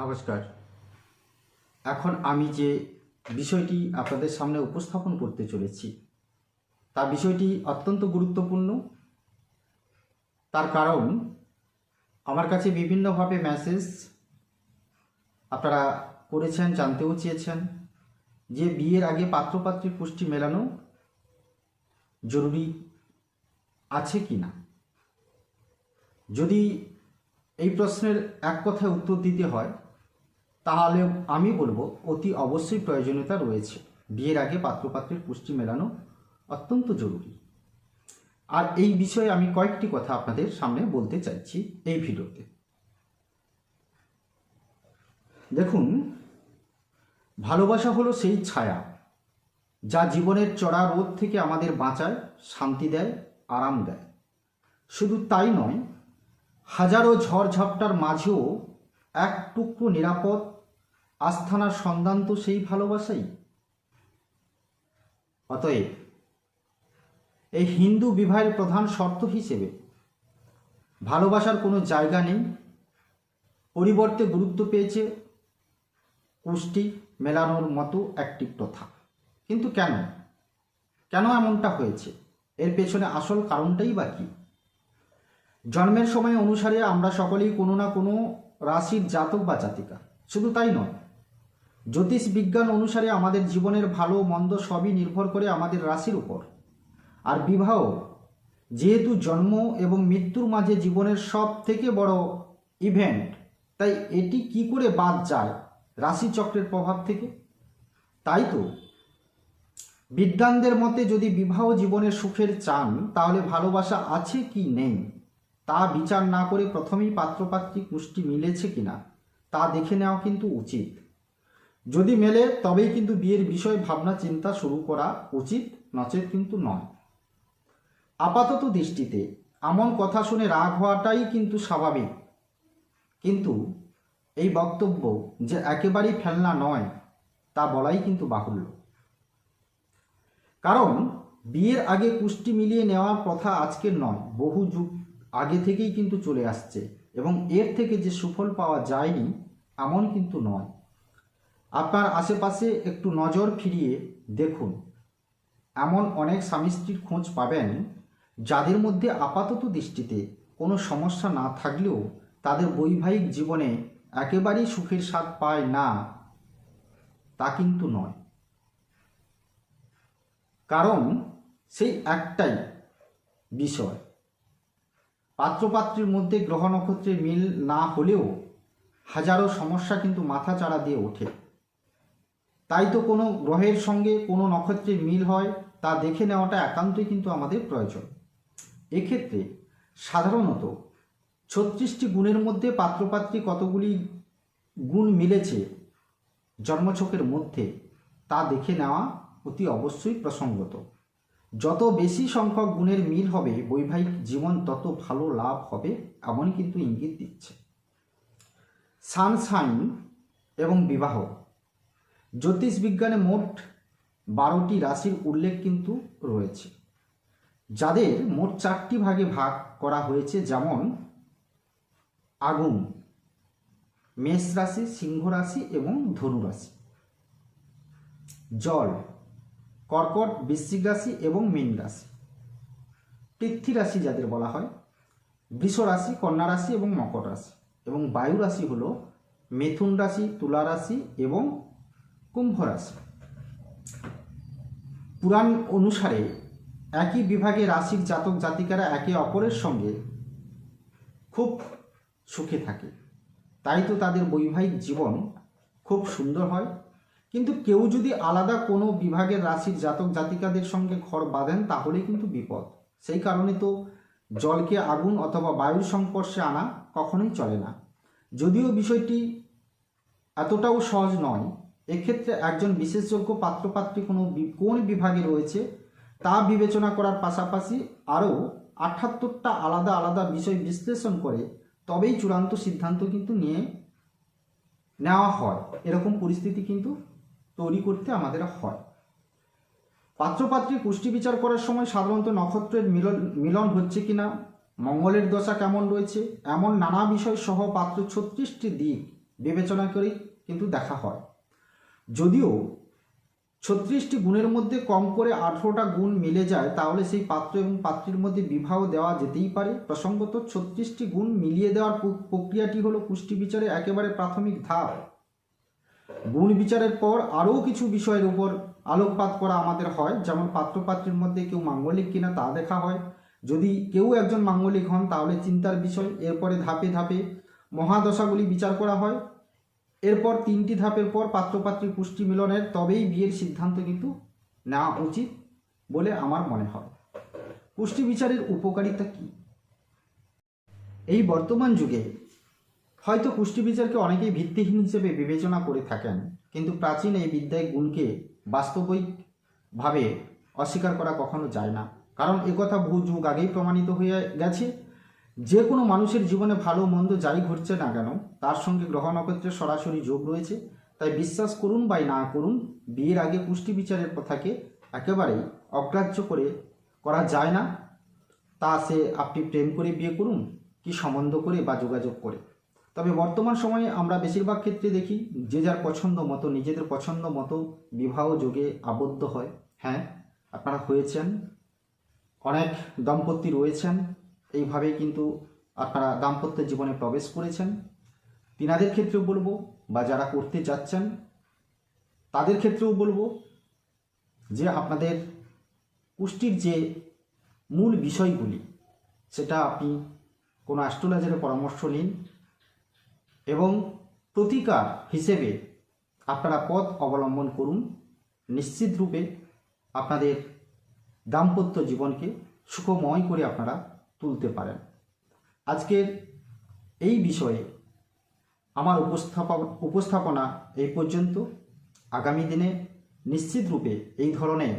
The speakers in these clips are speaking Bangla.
নমস্কার। এখন আমি যে বিষয়টি আপনাদের সামনে উপস্থাপন করতে চলেছি, তা বিষয়টি অত্যন্ত গুরুত্বপূর্ণ। তার কারণ, আমার কাছে বিভিন্নভাবে মেসেজ আপনারা করেছেন, জানতেও চেয়েছেন যে বিয়ের আগে পাত্রপাত্রীর পুষ্টি মেলানো জরুরি আছে কি না। যদি এই প্রশ্নের এক কথায় উত্তর দিতে হয় তাহলে আমি বলব, অতি অবশ্যই প্রয়োজনীয়তা রয়েছে। বিয়ের আগে পাত্রপাত্রের পুষ্টি মেলানো অত্যন্ত জরুরি। আর এই বিষয়ে আমি কয়েকটি কথা আপনাদের সামনে বলতে চাইছি এই ভিডিওতে। দেখুন, ভালোবাসা হলো সেই ছায়া যা জীবনের চড়া রোদ থেকে আমাদের বাঁচায়, শান্তি দেয়, আরাম দেয়। শুধু তাই নয়, হাজারো ঝড় ঝাপটার মাঝেও এক টুকরো নিরাপদ আস্থানার সন্ধান তো সেই ভালোবাসাই। অতএব এই হিন্দু বিবাহের প্রধান শর্ত হিসেবে ভালোবাসার কোনো জায়গা নেই, পরিবর্তে গুরুত্ব পেয়েছে পুষ্টি মেলানোর মতো একটি প্রথা। কিন্তু কেন? কেন এমনটা হয়েছে? এর পেছনে আসল কারণটাই বা কী? জন্মের সময় অনুসারে আমরা সকলেই কোনো না কোনো রাশির জাতক বা জাতিকা। শুধু তাই নয় জ্যোতিষ বিজ্ঞান অনুসারে আমাদের জীবনের ভালো, মন্দ সবই নির্ভর করে আমাদের রাশির উপর। আর বিবাহ, যেহেতু জন্ম এবং মৃত্যুর মাঝে জীবনের সব থেকে বড় ইভেন্ট তাই এটি কি করে বাদ যায় রাশিচক্রের প্রভাব থেকে? তাই তো বিদ্যানদের মতে যদি বিবাহ জীবনের সুখের চান, তাহলে ভালোবাসা আছে কি নেই? তা বিচার না করে প্রথমেই পাত্রপাত্রী পুষ্টি মিলেছে কিনা, তা দেখে নেওয়া কিন্তু উচিত। যদি মেলে, তবেই কিন্তু বিয়ের বিষয়, ভাবনা, চিন্তা শুরু করা উচিত, নচেত কিন্তু নয়। আপাতত দৃষ্টিতে এমন কথা শুনে রাগ হওয়াটাই কিন্তু স্বাভাবিক। কিন্তু এই বক্তব্য যে একেবারেই ফেলনা নয়, তা বলাই কিন্তু বাহুল্য। কারণ বিয়ের আগে পুষ্টি মিলিয়ে নেওয়ার কথা আজকের নয়, বহু যুগ আগে থেকেই কিন্তু চলে আসছে এবং এর থেকে যে সুফল পাওয়া যায়নি এমন কিন্তু নয়। আপনার আশেপাশে একটু নজর ফিরিয়ে দেখুন। এমন অনেক স্বামী স্ত্রীর খোঁজ পাবেন, যাদের মধ্যে আপাতত দৃষ্টিতে কোনো সমস্যা না থাকলেও তাদের বৈবাহিক জীবনে একেবারেই সুখের স্বাদ পায় না। তা কিন্তু নয়। কারণ সেই একটাই বিষয়। পাত্রপাত্রীর মধ্যে গ্রহ নক্ষত্রের মিল না হলেও হাজারো সমস্যা কিন্তু মাথা চাড়া দিয়ে ওঠে। তাই তো কোনো গ্রহের সঙ্গে কোনো নক্ষত্রের মিল হয়, তা দেখে নেওয়াটা একান্তই কিন্তু আমাদের প্রয়োজন। এক্ষেত্রে সাধারণত ছত্রিশটি গুণের মধ্যে পাত্রপাত্রী কতগুলি গুণ মিলেছে জন্মছকের মধ্যে, তা দেখে নেওয়া অতি অবশ্যই প্রসঙ্গত। যত বেশি সংখ্যক গুণের মিল হবে, বৈবাহিক জীবন তত ভালো লাভ হবে, এমন কিন্তু ইঙ্গিত দিচ্ছে। সানশাইন এবং বিবাহ জ্যোতিষ বিজ্ঞানে মোট বারোটি রাশির উল্লেখ কিন্তু রয়েছে। যাদের মোট চারটি ভাগে ভাগ করা হয়েছে যেমন আগুন, মেষ রাশি, সিংহ রাশি এবং ধনু রাশি। জল, কর্কট, বৃশ্চিক রাশি এবং মীন রাশি। পৃথ্বী রাশি যাদের বলা হয়, বৃষ রাশি, কন্যা রাশি এবং মকর রাশি এবং বায়ু রাশি হল মিথুন রাশি, তুলা রাশি এবং কুম্ভ রাশি। পুরাণ অনুসারে একই বিভাগে রাশির জাতক জাতিকারা একে অপরের সঙ্গে খুব সুখে থাকে। তাই তো তাদের বৈবাহিক জীবন খুব সুন্দর হয়। কিন্তু কেউ যদি আলাদা কোনো বিভাগের রাশির জাতক জাতিকাদের সঙ্গে ঘর বাঁধেন তাহলে কিন্তু বিপদ। সেই কারণে তো জলকে আগুন অথবা বায়ুর সংস্পর্শে আনা কখনোই চলে না। যদিও বিষয়টি এতটাও সহজ নয় এক্ষেত্রে একজন বিশেষযোগ্য পাত্রপাত্রী কোনো কোন বিভাগে রয়েছে, তা বিবেচনা করার পাশাপাশি আরও আটাত্তরটা আলাদা আলাদা বিষয় বিশ্লেষণ করে তবেই চূড়ান্ত সিদ্ধান্ত কিন্তু নিয়ে নেওয়া হয়। এরকম পরিস্থিতি কিন্তু তৈরি করতে আমাদের হয়। পাত্রপাত্রী পুষ্টি বিচার করার সময় সাধারণত নক্ষত্রের মিলন মিলন হচ্ছে কিনা, মঙ্গলের দশা কেমন রয়েছে, এমন নানা বিষয় সহ পাত্র ছত্রিশটি দিক বিবেচনা করে কিন্তু দেখা হয়। যদিও ছত্রিশটি গুণের মধ্যে কম করে আঠেরোটা গুণ মিলে যায়, তাহলে সেই পাত্র এবং পাত্রীর মধ্যে বিবাহ দেওয়া যেতেই পারে। প্রসঙ্গত, ছত্রিশটি গুণ মিলিয়ে দেওয়ার প্রক্রিয়াটি হলো পুষ্টি বিচারে একেবারে প্রাথমিক ধাপ। গুণ বিচারের পর আরও কিছু বিষয়ের উপর আলোকপাত করা আমাদের হয়, যেমন পাত্রপাত্রীর মধ্যে কেউ মাঙ্গলিক কিনা তা দেখা হয়। যদি কেউ একজন মাঙ্গলিক হন, তাহলে চিন্তার বিষয়। এরপরে ধাপে ধাপে মহাদশাগুলি বিচার করা হয়। এরপর তিনটি ধাপের পর পাত্রপাত্রী পুষ্টি মিলনের তবেই বিয়ের সিদ্ধান্ত কিন্তু নেওয়া উচিত বলে আমার মনে হয়। পুষ্টি বিচারের উপকারিতা কী? এই বর্তমান যুগে হয়তো পুষ্টি বিচারকে অনেকেই ভিত্তিহীন হিসেবে বিবেচনা করে থাকেন, কিন্তু প্রাচীন এই বিদ্যায় গুণকে বাস্তবিকভাবে অস্বীকার করা কখনো যায় না। কারণ একথা বহু যুগ আগেই প্রমাণিত হয়ে গেছে। যে কোনো মানুষের জীবনে ভালো মন্দ যাই ঘটছে না কেন, তার সঙ্গে গ্রহ নক্ষত্রের সরাসরি যোগ রয়েছে। তাই বিশ্বাস করুন বা না করুন, বিয়ের আগে পুষ্টি বিচারের কথাকে একেবারেই অগ্রাহ্য করে করা যায় না। তা সে আপনি প্রেম করে বিয়ে করুন, কি সম্বন্ধ করে বা যোগাযোগ করে। তবে বর্তমান সময়ে আমরা বেশিরভাগ ক্ষেত্রে দেখি, যে যার পছন্দ মতো, নিজেদের পছন্দ মতো বিবাহ যোগে আবদ্ধ হয়। হ্যাঁ আপনারা হয়েছেন, অনেক দম্পতি রয়েছেন। এইভাবেই কিন্তু আপনারা দাম্পত্য জীবনে প্রবেশ করেছেন। তিনাদের ক্ষেত্রেও বলব বা যারা করতে যাচ্ছেন, তাদের ক্ষেত্রেও বলব যে আপনাদের পুষ্টির যে মূল বিষয়গুলি, সেটা আপনি কোনো অ্যাস্ট্রোলজারের পরামর্শ নিন এবং প্রতিকার হিসেবে আপনারা পথ অবলম্বন করুন। নিশ্চিত রূপে আপনাদের দাম্পত্য জীবনকে সুখময় করে আপনারা তুলতে পারেন। আজকের এই বিষয়ে আমার উপস্থাপন উপস্থাপনা এই পর্যন্ত। আগামী দিনে নিশ্চিত রূপে এই ধরনের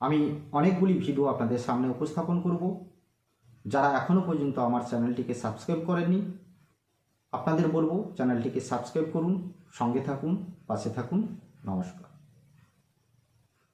আমি অনেকগুলি ভিডিও আপনাদের সামনে উপস্থাপন করব। যারা এখনও পর্যন্ত আমার চ্যানেলটিকে সাবস্ক্রাইব করেননি, আপনাদের বলব চ্যানেলটিকে সাবস্ক্রাইব করুন, সঙ্গে থাকুন, পাশে থাকুন। নমস্কার।